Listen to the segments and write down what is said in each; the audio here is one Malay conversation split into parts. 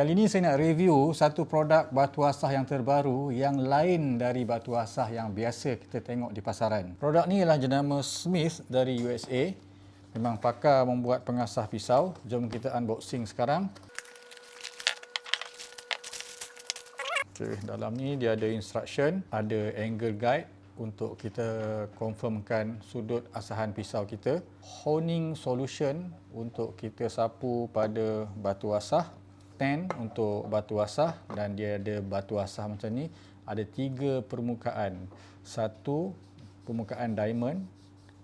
Kali ini saya nak review satu produk batu asah yang terbaru yang lain dari batu asah yang biasa kita tengok di pasaran. Produk ni ialah jenama Smith dari USA. Memang pakar membuat pengasah pisau. Jom kita unboxing sekarang. Okay, dalam ni dia ada instruction, ada angle guide untuk kita confirmkan sudut asahan pisau kita. Honing solution untuk kita sapu pada batu asah. Stand untuk batu asah dan dia ada batu asah macam ni. Ada tiga permukaan. Satu permukaan diamond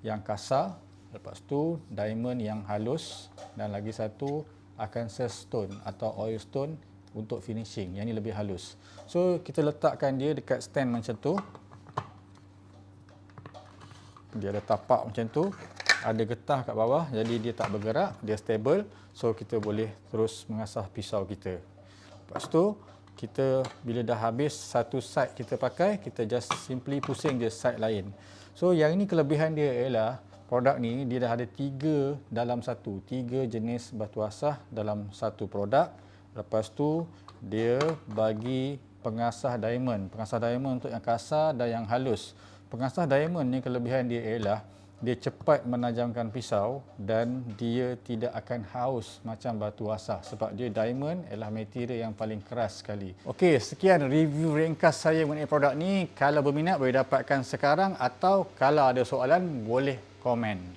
yang kasar. Lepas tu diamond yang halus. Dan lagi satu Arkansas stone atau oil stone untuk finishing. Yang ni lebih halus. So kita letakkan dia dekat stand macam tu dia ada tapak macam tu ada getah kat bawah jadi dia tak bergerak dia stable. So kita boleh terus mengasah pisau kita. Lepas tu kita bila dah habis satu side kita pakai kita just simply pusing je side lain. So yang ini kelebihan dia ialah produk ni dia dah ada tiga dalam satu. Tiga jenis batu asah dalam satu produk. Lepas tu dia bagi pengasah diamond. Pengasah diamond untuk yang kasar dan yang halus. Pengasah diamond ni kelebihan dia ialah dia cepat menajamkan pisau dan dia tidak akan haus macam batu asah sebab dia diamond ialah material yang paling keras sekali. Okey, sekian review ringkas saya mengenai produk ni. Kalau berminat boleh dapatkan sekarang atau kalau ada soalan boleh komen.